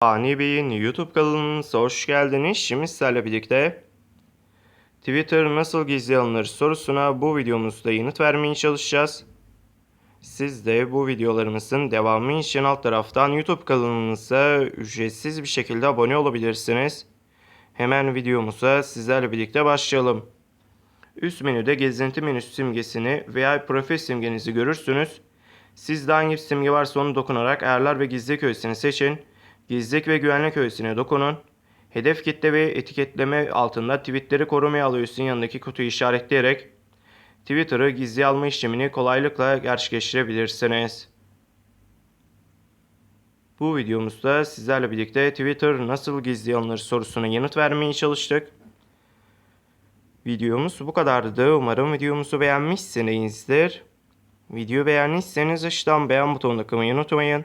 Ani Bey'in YouTube kanalımıza hoş geldiniz. Şimdi sizlerle birlikte Twitter nasıl gizli alınır sorusuna bu videomuzda yanıt vermeye çalışacağız. Siz de bu videolarımızın devamı için alt taraftan YouTube kanalımıza ücretsiz bir şekilde abone olabilirsiniz. Hemen videomuza sizlerle birlikte başlayalım. Üst menüde gezinti menüsü simgesini veya profil simgenizi görürsünüz. Sizde hangi simge varsa onu dokunarak ayarlar ve gizlilik öğesini seçin. Gizlilik ve güvenlik öğesine dokunun. Hedef kitle ve etiketleme altında tweetleri korumaya alıyorsun yanındaki kutuyu işaretleyerek Twitter'ı gizli alma işlemini kolaylıkla gerçekleştirebilirsiniz. Bu videomuzda sizlerle birlikte Twitter nasıl gizli alınır sorusuna yanıt vermeye çalıştık. Videomuz bu kadardı. Umarım videomuzu beğenmişsinizdir. Video beğendiyseniz aşağıdan beğen butonuna tıklamayı unutmayın.